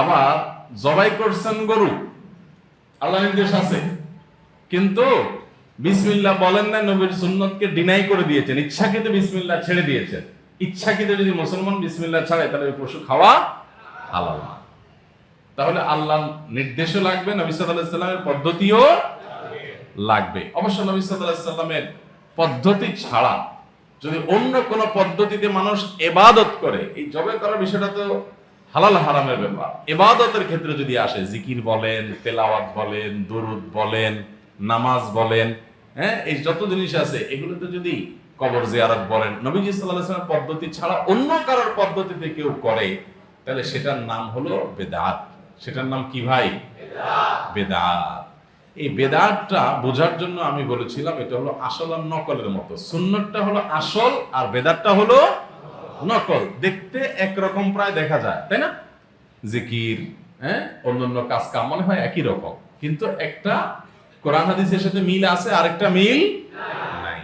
আবার জবাই করছেন গরু। আল্লাহ নির্দেশ আছে। কিন্তু বিসমিল্লাহ বলেন না নবীর সুন্নতকে ডিনাই করে দিয়েছেন। ইচ্ছাকৃত বিসমিল্লাহ ছেড়ে দিয়েছেন। ইচ্ছাকৃত যদি মুসলমান বিসমিল্লা ছাড়ে তাহলে ওই পশু খাওয়া হালাল। তাহলে আল্লাহ নির্দেশও লাগবে, নবী সাল্লামের পদ্ধতিও লাগবে। অবশ্য নবী সাল্লামের পদ্ধতি ছাড়া যদি অন্য কোন পদ্ধতিতে মানুষ এবাদত করে, এই জবে করার বিষয়টা তো হালাল হারামের ব্যাপার। এবাদতের ক্ষেত্রে যদি আসে, জিকির বলেন, তেলাওয়াত বলেন, দরুদ বলেন, নামাজ বলেন হ্যাঁ এই যত জিনিস আছে, এগুলোতে যদি কবর জিয়ারত বলেন, নবীজি সাল্লামের পদ্ধতি ছাড়া অন্য কারোর পদ্ধতিতে কেউ করে, তাহলে সেটার নাম হলো বেদাত। সেটার নাম কি ভাই? বেদাত। এই বেদাতটা বোঝার জন্য আমি বলেছিলাম, এটা হলো আসল আর নকলের মতো। সুন্নতটা হলো আসল আর বেদাতটা হলো নকল, দেখতে একরকম প্রায় দেখা যায়, তাই না? জিকির হ্যাঁ? অন্যান্য কাজ কাম মনে হয় একই রকম। কিন্তু একটা কোরআন হাদিসের সাথে মিল আছে, আরেকটা মিল নাই।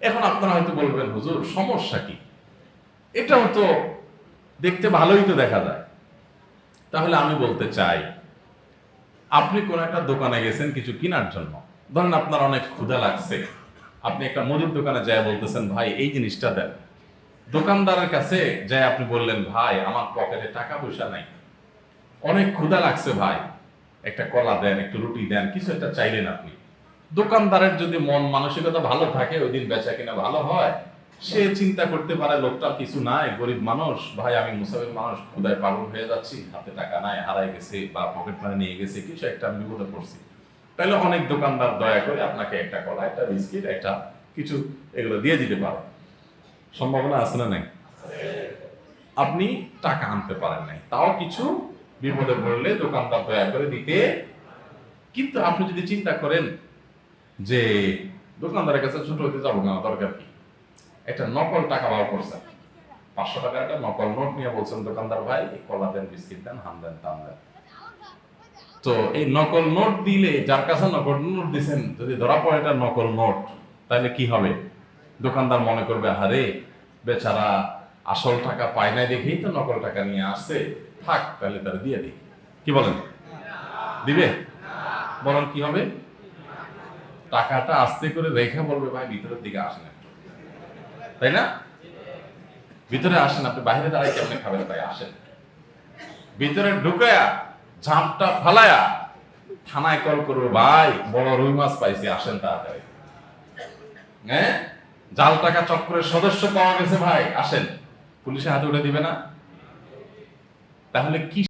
এখন আপনারা হয়তো বলবেন, হুজুর, সমস্যা কি? এটাও তো দেখতে ভালোই তো দেখা যায়। তাহলে আমি বলতে চাই, আপনি কোন একটা দোকানে গেছেন কিছু কেনার জন্য। ধরেন আপনার অনেক ক্ষুধা লাগছে। আপনি একটা মুদির দোকানে যায় বলতেছেন, ভাই, এই জিনিসটা দেন। দোকানদারের কাছে যাই আপনি বললেন, ভাই, আমার পকেটে টাকা পয়সা নাই। অনেক ক্ষুধা লাগছে ভাই। একটা কলা দেন, একটু রুটি দেন, কিছু একটা চাইলেন আপনি। দোকানদারের যদি মন মানসিকতা ভালো থাকে, ওই দিন বেচা কিনা ভালো হয়। সে চিন্তা করতে পারে লোকটা কিছু নাই, গরিব মানুষ। ভাই, আমি মুসাফির মানুষ ক্ষুদায় পাগল হয়ে যাচ্ছি। হাতে টাকা নাই হারাই গেছে বা পকেট মানি নিয়ে গেছে, কিছু একটা বিপদে পড়ছি। তাহলে অনেক দোকানদার দয়া করে আপনাকে একটা কলা, একটা বিস্কিট, একটা কিছু এগুলো দিয়ে দিতে পারে। সম্ভাবনা আছে না নাই? আপনি টাকা আনতে পারেন নাই। তাও কিছু বিপদে পড়লে দোকানদার দয়া করে দিতে। কিন্তু আপনি যদি চিন্তা করেন যে দোকানদারের কাছে ছোট হতে যাব না দরকার কি? একটা নকল টাকা বার করছেন পাঁচশো টাকা একটা নকল নোট নিয়ে বলছেন, দোকানদার ভাই কলা দেন, বিস্কিট দেন হাম দেন তাম দেন। তো এই নকল নোট দিলে, যার কাছে নকল নোট দিছেন, যদি ধরা পড়ে এটা নকল নোট, তাহলে কি হবে? দোকানদার মনে করবে, আরে, বেচারা আসল টাকা পায় নাই দেখেই তো নকল টাকা নিয়ে আসছে। থাক, তাহলে তারা দিয়ে দিই কি বলেন? দিবে? বলেন কি হবে? টাকাটা আস্তে করে রেখে বলবে, ভাই, ভিতরের দিকে আসেন তাই না? ভিতরে আসেন, আপনি বাইরে দাঁড়াই কেমনে খাবেন? তাই আসেন। ভিতরে ঢুকায়া, ঝাঁপটা ফালায়া, থানায় কল করবে, ভাই, বড় রুই মাছ পাইছি, আসেন তাড়াতাড়ি। হ্যাঁ? জাল টাকা চক্রের সদস্য পাওয়া গেছে ভাই, আসেন। পুলিশে হাতে উঠে দিবে না। তাহলে কি